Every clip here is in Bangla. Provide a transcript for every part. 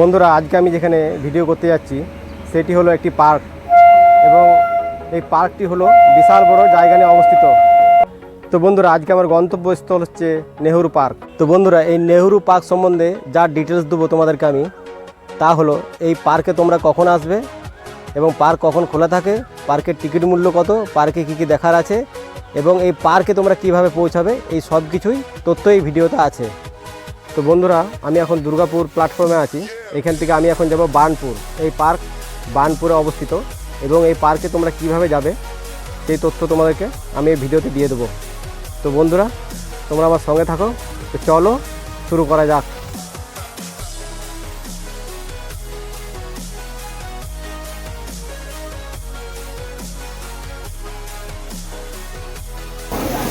বন্ধুরা, আজকে আমি যেখানে ভিডিও করতে যাচ্ছি, সেটি হলো একটি পার্ক। এবং এই পার্কটি হলো বিশাল বড় জায়গা নিয়ে অবস্থিত। তো বন্ধুরা, আজকে আমার গন্তব্যস্থল হচ্ছে নেহরু পার্ক। তো বন্ধুরা, এই নেহরু পার্ক সম্বন্ধে যা ডিটেলস দেবো তোমাদেরকে আমি, তা হলো এই পার্কে তোমরা কখন আসবে এবং পার্ক কখন খোলা থাকে, পার্কের টিকিট মূল্য কত, পার্কে কী কী দেখার আছে এবং এই পার্কে তোমরা কীভাবে পৌঁছাবে, এই সব কিছুই তথ্য এই ভিডিওতে আছে। তো বন্ধুরা, আমি এখন দুর্গাপুর প্ল্যাটফর্মে আছি। এখান থেকে আমি এখন যাব বার্নপুর। এই পার্ক বার্নপুরে অবস্থিত এবং এই পার্কে তোমরা কীভাবে যাবে সেই তথ্য তোমাদেরকে আমি এই ভিডিওতে দিয়ে দেবো। তো বন্ধুরা, তোমরা আমার সঙ্গে থাকো, তো চলো শুরু করা যাক।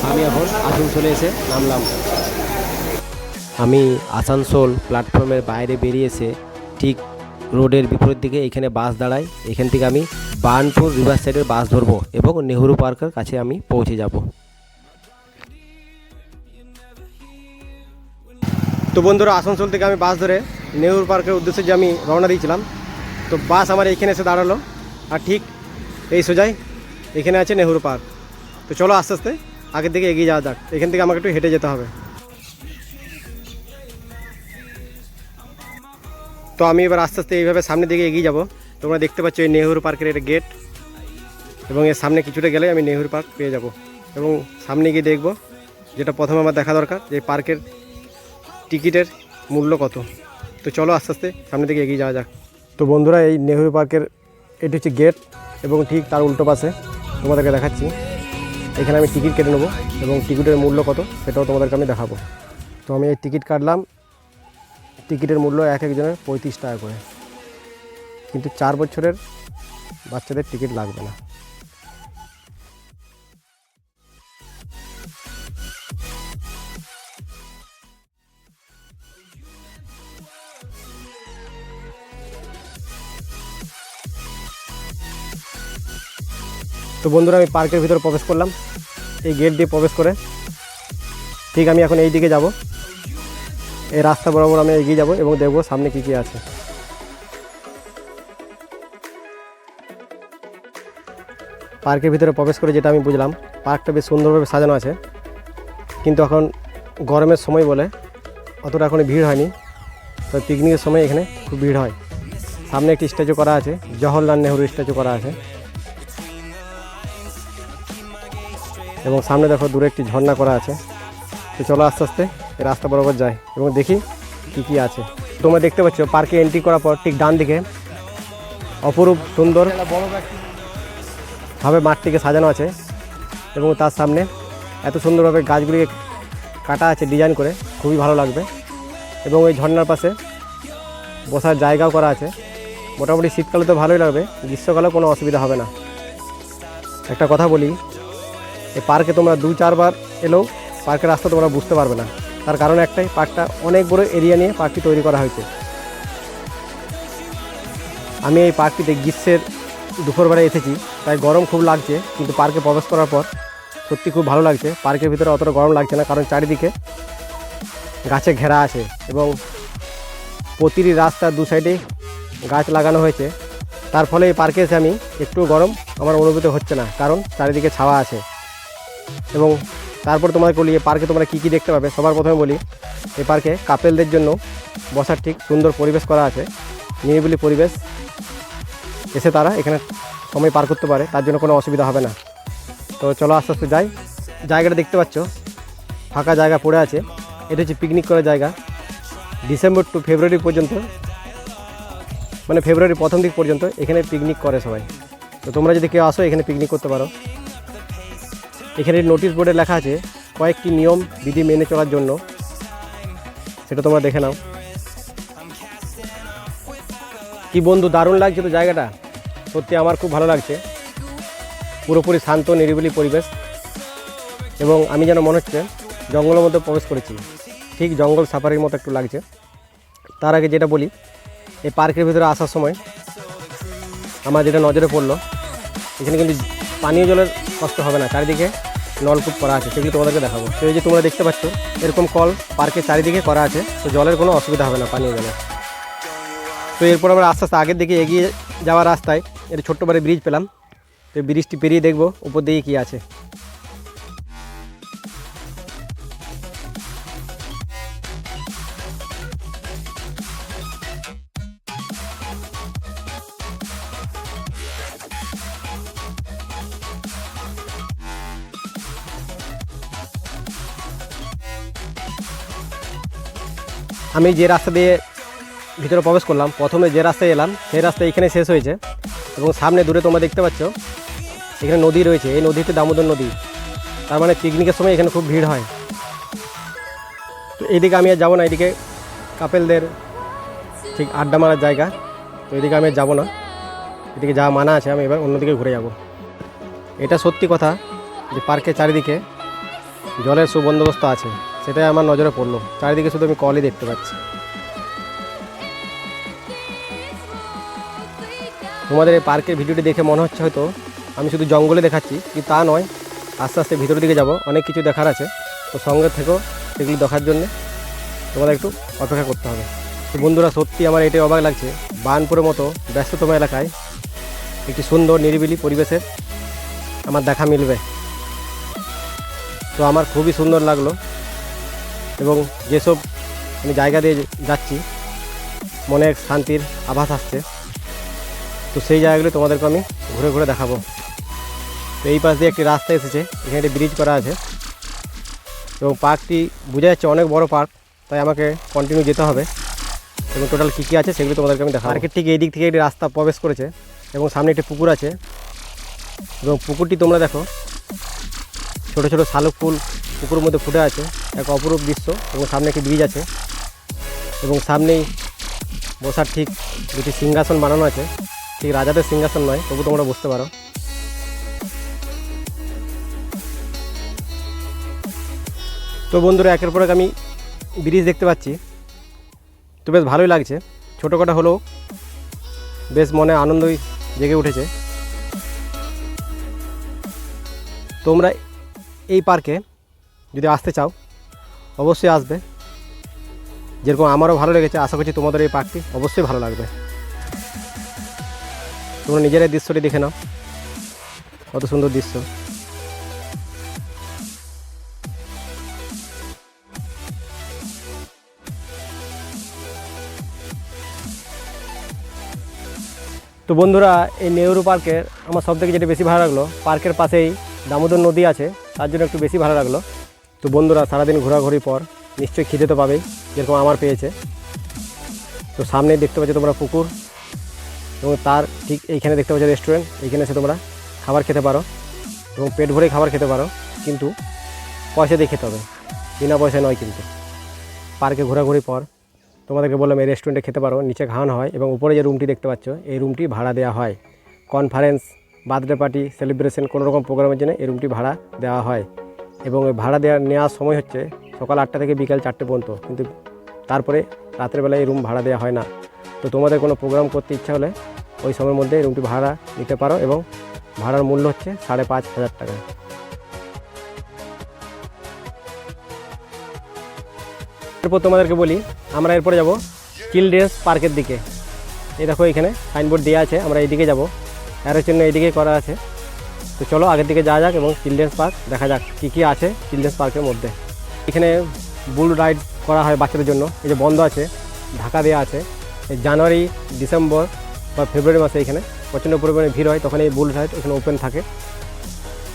আমি এখন আসানসোলে এসে নামলাম। আমি আসানসোল প্ল্যাটফর্মের বাইরে বেরিয়ে এসে ঠিক রোডের বিপরীত দিকে এখানে বাস দাঁড়াই এখান থেকে আমি বার্নপুর রিভার সাইডের বাস ধরবো এবং নেহরু পার্কের কাছে আমি পৌঁছে যাব। তো বন্ধুরা, আসানসোল থেকে আমি বাস ধরে নেহরু পার্কের উদ্দেশ্যে যে আমি রওনা দিয়েছিলাম, তো বাস আমার এখানে এসে দাঁড়াল। আর ঠিক এই সোজাই এখানে আছে নেহরু পার্ক। তো চলো আস্তে আস্তে আগের দিকে এগিয়ে যাওয়া যাক। এখান থেকে আমাকে একটু হেঁটে যেতে হবে। তো আমি এবার আস্তে আস্তে এইভাবে সামনের দিকে এগিয়ে যাব। তোমরা দেখতে পাচ্ছ এই নেহরু পার্কের একটা গেট এবং এর সামনে কিছুটা গেলে আমি নেহরু পার্ক পেয়ে যাব। এবং সামনে গিয়ে দেখব যেটা প্রথমে আমার দেখা দরকার যে পার্কের টিকিটের মূল্য কত। তো চলো আস্তে আস্তে সামনের দিকে এগিয়ে যাওয়া যাক। তো বন্ধুরা, এই নেহরু পার্কের এটি হচ্ছে গেট এবং ঠিক তার উল্টো পাশে তোমাদেরকে দেখাচ্ছি। এখানে আমি টিকিট কেটে নেব এবং টিকিটের মূল্য কত সেটাও তোমাদেরকে আমি দেখাবো। তো আমি এই টিকিট কাটলাম টিকিটের মূল্য এক একজনের পঁয়ত্রিশ টাকা করে। কিন্তু চার বছরের বাচ্চাদের টিকিট লাগবে না। তো বন্ধুরা, আমি পার্কের ভিতরে প্রবেশ করলাম। এই গেট দিয়ে প্রবেশ করে ঠিক আমি এখন এই দিকে যাব। এই রাস্তা বরাবর আমি এগিয়ে যাব এবং দেখব সামনে কী কী আছে। পার্কের ভিতরে প্রবেশ করে যেটা আমি বুঝলাম, পার্কটা বেশ সুন্দরভাবে সাজানো আছে। কিন্তু এখন গরমের সময় বলে অতটা এখন ভিড় হয়নি। তো পিকনিকের সময় এখানে খুব ভিড় হয়। সামনে একটি স্ট্যাচু করা আছে, জওহরলাল নেহরু স্ট্যাচু করা আছে। এবং সামনে দেখো দূরে একটি ঝর্ণা করা আছে। তো চলো আস্তে আস্তে রাস্তা বরাবর যাই এবং দেখি কী কী আছে। তোমরা দেখতে পাচ্ছ, পার্কে এন্ট্রি করার পর ঠিক ডান দিকে অপরূপ সুন্দর ভাবে মাঠটিকে সাজানো আছে এবং তার সামনে এত সুন্দরভাবে গাছগুলিকে কাটা আছে ডিজাইন করে, খুবই ভালো লাগবে এবং ওই ঝর্ণার পাশে বসার জায়গাও করা আছে। মোটামুটি শীতকালে তো ভালোই লাগবে, গ্রীষ্মকালেও কোনো অসুবিধা হবে না। একটা কথা বলি, এই পার্কে তোমরা দু চারবার এলেও পার্কের রাস্তা তোমরা বুঝতে পারবে না। তার কারণ একটাই, পার্কটা অনেক বড় এরিয়া নিয়ে পার্কটি তৈরি করা হয়েছে। আমি এই পার্কটিতে গ্রীষ্মের দুপুরবেলায় এসেছি, তাই গরম খুব লাগছে, কিন্তু পার্কে প্রবেশ করার পর সত্যি খুব ভালো লাগছে। পার্কের ভিতরে অতটা গরম লাগছে না, কারণ চারিদিকে গাছে ঘেরা আছে এবং প্রতিটি রাস্তার দু সাইডে গাছ লাগানো হয়েছে। তার ফলে এই পার্কে এসে আমি একটু গরম আমার অনুভূতি হচ্ছে না, কারণ চারিদিকে ছাওয়া আছে। এবং তারপর তোমাকে বলি এই পার্কে তোমরা কী কী দেখতে পাবে? সবার প্রথমে বলি, এই পার্কে কাপেলদের জন্য বসার ঠিক সুন্দর পরিবেশ করা আছে। নিরিবিলি পরিবেশ। এসে তারা এখানে সময় পার করতে পারে, তার জন্য কোনো অসুবিধা হবে না। তো চলো আস্তে আস্তে যাই। জায়গাটা দেখতে পাচ্ছ? ফাঁকা জায়গা পড়ে আছে। এটা হচ্ছে পিকনিক করার জায়গা। ডিসেম্বর টু ফেব্রুয়ারি পর্যন্ত মানে ফেব্রুয়ারি প্রথম দিক পর্যন্ত এখানে পিকনিক করে সবাই। তো তোমরা যদি কেউ আসো, এখানে পিকনিক করতে পারো। এখানে নোটিশ বোর্ডে লেখা আছে কয়েকটি নিয়ম, বিধি মেনে চলার জন্য। সেটা তোমরা দেখে নাও। কি বন্ধু, দারুণ লাগছে তো জায়গাটা? সত্যি আমার খুব ভালো লাগছে। পুরোপুরি শান্ত, নিরিবিলি পরিবেশ। এবং আমি যেন মনে হচ্ছে জঙ্গলের মধ্যে প্রবেশ করেছি। ঠিক জঙ্গল সাফারির মতো একটু লাগছে। তার আগে যেটা বলি, এই পার্কের ভিতরে আসার সময় আমার যেটা নজরে পড়ল, এখানে কিন্তু পানীয় জলের কষ্ট হবে না, চারিদিকে নলকূপ করা আছে, সেগুলো তোমাদেরকে দেখাবো। তো যে তোমরা দেখতে পাচ্ছ, এরকম কল পার্কের চারিদিকে করা আছে, তো জলের কোনো অসুবিধা হবে না পানীয় জলের তো এরপর আমরা আস্তে আস্তে আগের দিকে এগিয়ে যাওয়ার রাস্তায় এটা ছোট্ট বারে ব্রিজ পেলাম। তো ব্রিজটি পেরিয়ে দেখব, উপর দিকে কী আছে। আমি যে রাস্তা দিয়ে ভিতরে প্রবেশ করলাম, প্রথমে যে রাস্তায় এলাম, সেই রাস্তা এখানে শেষ হয়েছে এবং সামনে দূরে তোমরা দেখতে পাচ্ছ, এখানে নদী রয়েছে। এই নদীতে দামোদর নদী। তার মানে পিকনিকের সময় এখানে খুব ভিড় হয়। তো এইদিকে আমি আর যাব না, এদিকে কাপেলদের ঠিক আড্ডা মারার জায়গা। তো এদিকে আমি যাব না। এদিকে যা মানা আছে, আমি এবার অন্যদিকে ঘুরে যাব। এটা সত্যি কথা যে পার্কের চারিদিকে জলের সুবন্দোবস্ত আছে। সেটাই আমার নজরে পড়ল। চারিদিকে শুধু আমি কলই দেখতে পাচ্ছি। তোমাদের এই পার্কের ভিডিওটি দেখে মনে হচ্ছে হয়তো আমি শুধু জঙ্গলে দেখাচ্ছি কিন্তু তা নয়, আস্তে আস্তে ভিতরের দিকে যাব। অনেক কিছু দেখার আছে। তো সঙ্গে থেকেও সেগুলি দেখার জন্যে। তোমাদের একটু অপেক্ষা করতে হবে। তো বন্ধুরা, সত্যি আমার এটাই অবাক লাগছে। বানপুরের মতো ব্যস্ততম এলাকায় একটি সুন্দর, নিরিবিলি পরিবেশের আমার দেখা মিলবে। তো আমার খুবই সুন্দর লাগল। এবং যেসব আমি জায়গা দিয়ে যাচ্ছি, মনে এক শান্তির আভাস আসছে। তো সেই জায়গাগুলো তোমাদেরকে আমি ঘুরে ঘুরে দেখাবো। তো এই পাশ দিয়ে একটি রাস্তা এসেছে, এখানে একটি ব্রিজ করা আছে। এবং পার্কটি বোঝা যাচ্ছে অনেক বড় পার্ক, তাই আমাকে কন্টিনিউ যেতে হবে। এবং টোটাল কী কী আছে সেগুলো তোমাদেরকে আমি দেখাবো। পার্কের ঠিক এই দিক থেকে একটি রাস্তা প্রবেশ করেছে এবং সামনে একটি পুকুর আছে। এবং পুকুরটি তোমরা দেখো, ছোট ছোট শালুক ফুল পুকুরের মধ্যে ফুটে আছে, এক অপরূপ দৃশ্য এবং সামনে একটি ব্রিজ আছে এবং সামনেই বসার ঠিক দুটি সিংহাসন বানানো আছে। ঠিক রাজাদের সিংহাসন নয়, তবু তোমরা বুঝতে পারো। তো বন্ধুরা, একের পর এক আমি ব্রিজ দেখতে পাচ্ছি। তো বেশ ভালোই লাগছে। ছোটোখাটো হলেও বেশ মনে আনন্দই জেগে উঠেছে। তোমরা এই পার্কে যদি আসতে চাও, অবশ্যই আসবে। যেরকম আমারও ভালো লেগেছে, আশা করছি তোমাদের এই পার্কটি অবশ্যই ভালো লাগবে। তোমরা নিজেরাই দৃশ্যটি দেখে নাও। কত সুন্দর দৃশ্য। তো বন্ধুরা, এই নেহরু পার্কের আমার সব থেকে যেটা বেশি ভালো লাগল, পার্কের পাশেই দামোদর নদী আছে, তার জন্য একটু বেশি ভালো লাগল। তো বন্ধুরা, সারাদিন ঘোরাঘুরি পর নিশ্চয়ই খিদে তো পাবেই, যেরকম আমার পেয়েছে। তো সামনে দেখতে পাচ্ছ তোমরা পুকুর, এবং তার ঠিক এইখানে দেখতে পাচ্ছ রেস্টুরেন্ট এইখানে এসে তোমরা খাবার খেতে পারো, এবং পেট ভরে খাবার খেতে পারো, কিন্তু পয়সা দিয়ে খেতে হবে। বিনা পয়সায় নয় কিন্তু। পার্কে ঘোরাঘুরি পর তোমাদেরকে বললাম, এই রেস্টুরেন্টে খেতে পারো, নিচে খাওয়ানো হয়, এবং উপরে যে রুমটি দেখতে পাচ্ছ, এই রুমটি ভাড়া দেওয়া হয়। কনফারেন্স বার্থডে পার্টি সেলিব্রেশন কোনো রকম প্রোগ্রামের জন্য এই রুমটি ভাড়া দেওয়া হয়। এবং ভাড়া দেওয়া নেওয়ার সময় হচ্ছে সকাল আটটা থেকে বিকাল চারটে পর্যন্ত। কিন্তু তারপরে রাতের বেলায় এই রুম ভাড়া দেওয়া হয় না। তো তোমাদের কোনো প্রোগ্রাম করতে ইচ্ছা হলে ওই সময়ের মধ্যে রুমটি ভাড়া নিতে পারো এবং ভাড়ার মূল্য হচ্ছে সাড়ে পাঁচ হাজার টাকা। এরপর তোমাদেরকে বলি, আমরা এরপরে যাব চিলড্রেন্স পার্কের দিকে। এই দেখো এখানে সাইনবোর্ড দেওয়া আছে, আমরা এইদিকে যাব। অ্যারোর জন্য এইদিকে করা আছে। তো চলো আগের দিকে যাওয়া যাক এবং চিলড্রেন্স পার্ক দেখা যাক কী কী আছে চিলড্রেন্স পার্কের মধ্যে। এখানে বুল রাইড করা হয় বাচ্চাদের জন্য। এই যে বন্ধ আছে, ঢাকা দেওয়া আছে। জানুয়ারি ডিসেম্বর বা ফেব্রুয়ারি মাসে এখানে প্রচণ্ড পরিমাণে ভিড় হয়, তখন এই বুল রাইড এখানে ওপেন থাকে।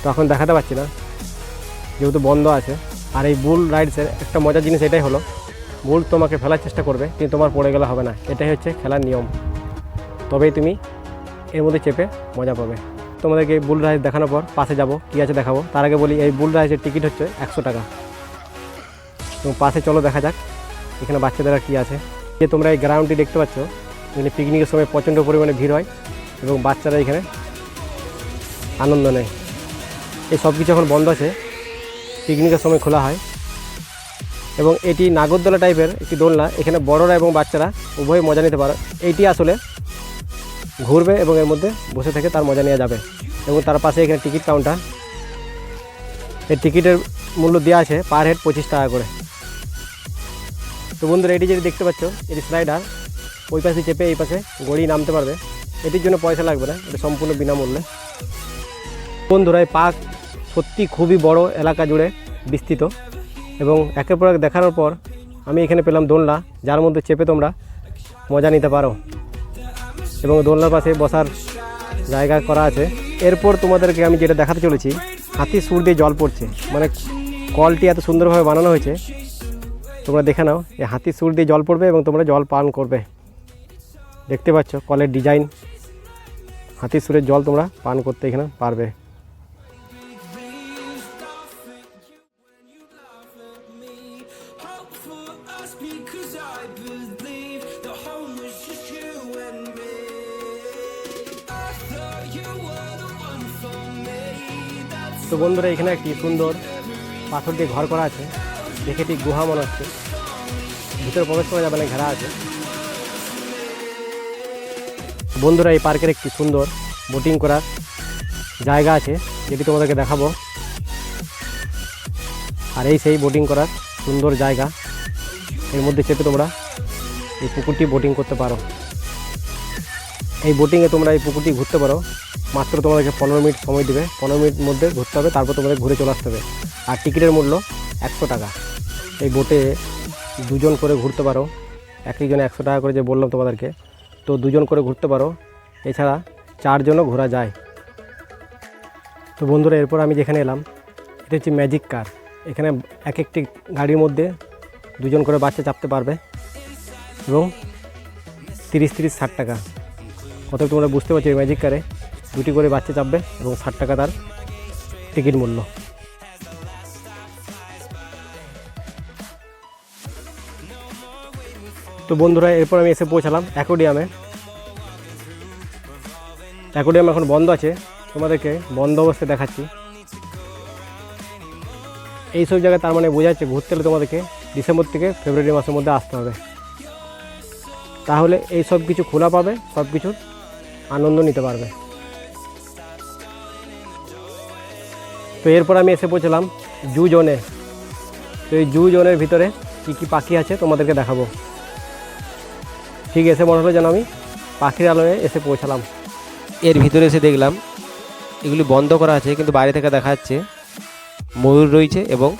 তো এখন দেখাতে পারছি না, যেহেতু বন্ধ আছে। আর এই বুল রাইডসের একটা মজার জিনিস এটাই হলো বুল তোমাকে ফেলার চেষ্টা করবে, কিন্তু তোমার পড়ে গেলে হবে না। এটাই হচ্ছে খেলার নিয়ম। তবেই তুমি এর মধ্যে চেপে মজা পাবে। তোমাদেরকে বুল রাইড দেখানোর পর পাশে যাব, কী আছে দেখাবো। তার আগে বলি, এই বুল রাইডের টিকিট হচ্ছে একশো টাকা। এবং পাশে চলো দেখা যাক, এখানে বাচ্চাদের কী আছে। যে তোমরা এই গ্রাউন্ডটি দেখতে পাচ্ছ, এখানে পিকনিকের সময় প্রচণ্ড পরিমাণে ভিড় হয় এবং বাচ্চারা এখানে আনন্দ নেয়। এই সব কিছু এখন বন্ধ আছে পিকনিকের সময় খোলা হয়। এবং এটি নাগরদোলা টাইপের একটি দোলনা, এখানে বড়রা এবং বাচ্চারা উভয় মজা নিতে পারে। এইটি আসলে ঘুরবে এবং এর মধ্যে বসে থেকে তার মজা নেওয়া যাবে। এবং তার পাশে এখানে টিকিট কাউন্টার। এই টিকিটের মূল্য দেওয়া আছে পার হেড পঁচিশ টাকা করে। তো বন্ধুরা, এটি যদি দেখতে পাচ্ছ, এটি স্লাইডার ওই পাশে চেপে এই পাশে গড়ি নামতে পারবে। এটির জন্য পয়সা লাগবে না, এটা সম্পূর্ণ বিনামূল্যে। বন্ধুরা, এই পার্ক সত্যি খুবই বড় এলাকা জুড়ে বিস্তৃত। এবং একের পর এক দেখানোর পর আমি এখানে পেলাম দোলনা, যার মধ্যে চেপে তোমরা মজা নিতে পারো। এবং দোলনার পাশে বসার জায়গা করা আছে। এরপর তোমাদেরকে আমি যেটা দেখাতে চলেছি, হাতি সুর দিয়ে জল পড়ছে। মানে কলটি এত সুন্দরভাবে বানানো হয়েছে। তোমরা দেখে নাও এই হাতির সুর দিয়ে জল পড়বে এবং তোমরা জল পান করবে। দেখতে পাচ্ছ, কলের ডিজাইন। হাতির সুরের জল তোমরা পান করতে এখানে পারবে। বন্ধুরা, এখানে একটি সুন্দর পাথর দিয়ে ঘর করা আছে। দেখে ঠিক গুহা মনে হচ্ছে। ভিতরে প্রবেশ করা যাবে না, ঘেরা আছে। বন্ধুরা, এই পার্কের একটি সুন্দর বোটিং করার জায়গা আছে, যেটি তোমাদেরকে দেখাবো। আর এই সেই বোটিং করার সুন্দর জায়গা। এর মধ্যে চেপে তোমরা এই পুকুরটি বোটিং করতে পারো। এই বোটিংয়ে তোমরা এই পুকুরটি ঘুরতে পারো। মাত্র তোমাদেরকে পনেরো মিনিট সময় দেবে। পনেরো মিনিট মধ্যে ঘুরতে হবে, তারপর তোমাদের ঘুরে চলে আসতে হবে। আর টিকিটের মূল্য একশো টাকা। এই বোটে দুজন করে ঘুরতে পারো। এক একজনে একশো টাকা করে যে বললাম তোমাদেরকে, তো দুজন করে ঘুরতে পারো। এছাড়া চারজনও ঘোরা যায়। তো বন্ধুরা, এরপর আমি যেখানে এলাম, এটা হচ্ছে ম্যাজিক কার এখানে এক একটি গাড়ির মধ্যে দুজন করে বাচ্চা চাপতে পারবে। এবং তিরিশ তিরিশ, ষাট টাকা। কত তোমরা বুঝতে পারছ এই ম্যাজিক কারে দুটি করে বাচ্চা চাপবে এবং ষাট টাকা তার টিকিট মূল্য। তো বন্ধুরা, এরপর আমি এসে পৌঁছালাম অ্যাকোডিয়ামে। অ্যাকোডিয়াম এখন বন্ধ আছে, তোমাদেরকে বন্ধ অবস্থায় দেখাচ্ছি। এই সব জায়গায় তার মানে বোঝা যাচ্ছে ঘুরতে হলে তোমাদেরকে ডিসেম্বর থেকে ফেব্রুয়ারি মাসের মধ্যে আসতে হবে। তাহলে এই সব কিছু খোলা পাবে, সব কিছুর আনন্দ নিতে পারবে। তো এরপর আমি এসে পৌঁছলাম জু জোনে তো এই জু জোনের ভিতরে কী কী পাখি আছে তোমাদেরকে দেখাবো। ঠিক এসে মনে হলো যেন আমি পাখির আলোয় এসে পৌঁছালাম। এর ভিতরে এসে দেখলাম এগুলি বন্ধ করা আছে কিন্তু বাইরে থেকে দেখা যাচ্ছে ময়ূর রয়েছে এবং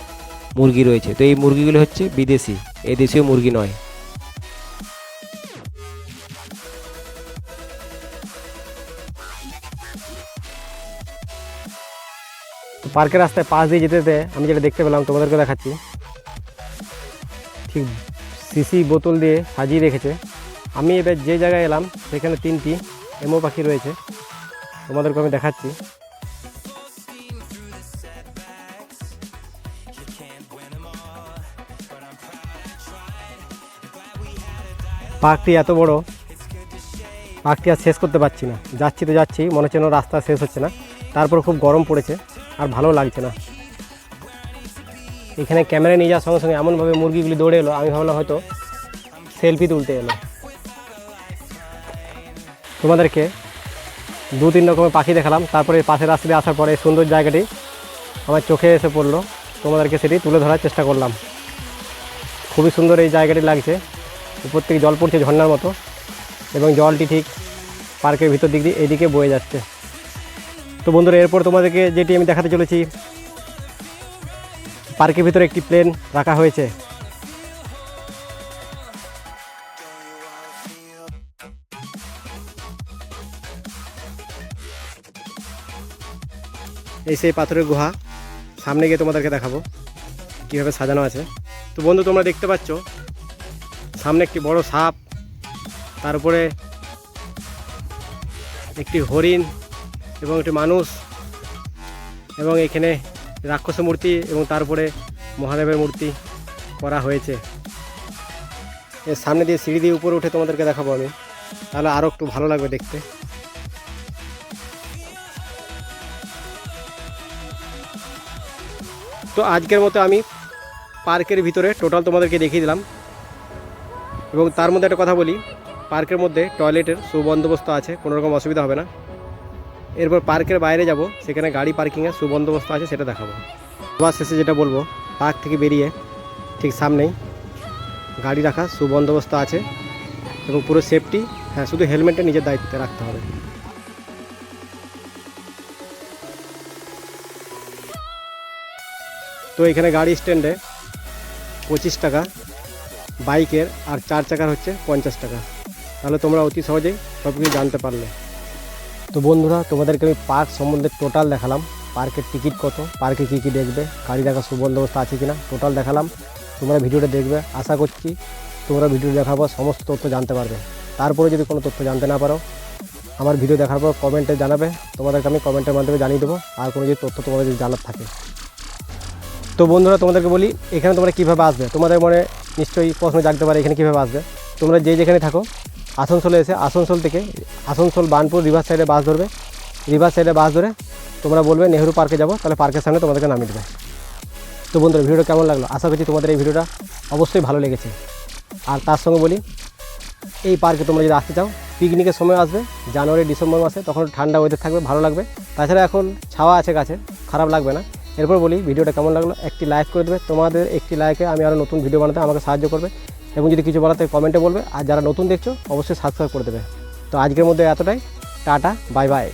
মুরগি রয়েছে। তো এই মুরগিগুলি হচ্ছে বিদেশি। এই দেশীয় মুরগি নয়। পার্কের রাস্তায় পাশ দিয়ে যেতে যেতে আমি যেটা দেখতে পেলাম, তোমাদেরকে দেখাচ্ছি। ঠিক সিসি বোতল দিয়ে সাজিয়ে রেখেছে। আমি এবার যে জায়গায় এলাম, সেখানে তিনটি এমো পাখি রয়েছে। তোমাদেরকে আমি দেখাচ্ছি। পার্কটি এত বড়, পার্কটি আর শেষ করতে পারছি না। যাচ্ছি তো যাচ্ছি, মনে হচ্ছে রাস্তা শেষ হচ্ছে না। তারপর খুব গরম পড়েছে। আর ভালো লাগছে না। এখানে ক্যামেরা নিয়ে যাওয়ার সঙ্গে সঙ্গে এমনভাবে মুরগিগুলি দৌড়ে এলো, আমি ভাবলাম হয়তো সেলফি তুলতে এলো। তোমাদেরকে দু তিন রকমের পাখি দেখালাম, তারপরে পাশের রাস্তা দিয়ে আসার পরে সুন্দর জায়গাটি আমার চোখে এসে পড়ল, তোমাদেরকে সেটি তুলে ধরার চেষ্টা করলাম। খুবই সুন্দর এই জায়গাটি লাগছে, উপর থেকে জল পড়ছে ঝর্নার মতো, এবং জলটি ঠিক পার্কের ভিতর দিক দিয়ে এইদিকে বয়ে যাচ্ছে। তো বন্ধুরা, এরপর তোমাদেরকে যেটি আমি দেখাতে চলেছি, পার্কের ভিতরে একটি প্লেন রাখা হয়েছে। এই সেই পাথরের গুহা, সামনে গিয়ে তোমাদেরকে দেখাবো কীভাবে সাজানো আছে। তো বন্ধু, তোমরা দেখতে পাচ্ছ, সামনে একটি বড় সাপ তারপরে একটি হরিণ এবং একটি মানুষ এবং এখানে রাক্ষস মূর্তি এবং তারপরে মহাদেবের মূর্তি করা হয়েছে। এর সামনে দিয়ে সিঁড়ি দিয়ে উপরে উঠে তোমাদেরকে দেখাবো আমি। তাহলে আরও একটু ভালো লাগবে দেখতে। তো আজকের মতো আমি পার্কের ভিতরে টোটাল তোমাদেরকে দেখিয়ে দিলাম। এবং তার মধ্যে একটা কথা বলি, পার্কের মধ্যে টয়লেটের সুবন্দোবস্ত আছে, কোনো রকম অসুবিধা হবে না। এরপর পার্কের বাইরে যাব, সেখানে গাড়ি পার্কিংয়ের সুবন্দোবস্ত আছে, সেটা দেখাবো। আবার শেষে যেটা বলব, পার্ক থেকে বেরিয়ে ঠিক সামনেই গাড়ি রাখা সুবন্দোবস্ত আছে এবং পুরো সেফটি হ্যাঁ শুধু হেলমেটটা নিজের দায়িত্বে রাখতে হবে। তো এখানে গাড়ি স্ট্যান্ডে পঁচিশ টাকা, বাইকের আর চার চাকার হচ্ছে পঞ্চাশ টাকা। তাহলে তোমরা অতি সহজেই সব কিছু জানতে পারলে। তো বন্ধুরা, তোমাদেরকে আমি পার্ক সম্বন্ধে টোটাল দেখালাম। পার্কের টিকিট কত? পার্কে কী কী দেখবে? গাড়ি দেখার সুবন্দোবস্ত আছে কি না টোটাল দেখালাম। তোমরা ভিডিওটা দেখবে। আশা করছি তোমরা ভিডিও দেখার পর সমস্ত তথ্য জানতে পারবে। তারপরে যদি কোনো তথ্য জানতে না পারো, আমার ভিডিও দেখার পর কমেন্টে জানাবে। তোমাদেরকে আমি কমেন্টের মাধ্যমে জানিয়ে দেবো। আর কোনো যদি তথ্য তোমাদের যদি জানার থাকে। তো বন্ধুরা, তোমাদেরকে বলি, এখানে তোমরা কীভাবে আসবে? তোমাদের মনে নিশ্চয়ই প্রশ্ন জাগতে পারে, এখানে কীভাবে আসবে? তোমরা যে যেখানে থাকো আসানসোলে এসে আসানসোল থেকে আসানসোল বানপুর রিভার সাইডে বাস ধরবে। রিভার সাইডে বাস ধরে তোমরা বলবে নেহরু পার্কে যাব, তাহলে পার্কের সামনে তোমাদেরকে নামিয়ে দেবে। তো বন্ধুরা, ভিডিওটা কেমন লাগল? আশা করছি তোমাদের এই ভিডিওটা অবশ্যই ভালো লেগেছে। আর তার সঙ্গে বলি, এই পার্কে তোমরা যদি আসতে চাও পিকনিকের সময় আসবে, জানুয়ারি, ডিসেম্বর মাসে, তখন ঠান্ডা ওয়েদার থাকবে, ভালো লাগবে। তাছাড়া এখন ছাওয়া আছে গাছে, খারাপ লাগবে না। এরপর বলি, ভিডিওটা কেমন লাগল? একটি লাইক করে দেবে। তোমাদের একটি লাইকে আমি আরও নতুন ভিডিও বানাতে আমাকে সাহায্য করবে। এবং যদি কিছু বলাতে কমেন্টে বলবে। আর যারা নতুন দেখছ, অবশ্যই সাবস্ক্রাইব করে দেবে। তো আজকের মধ্যে এতটাই। Tata bye bye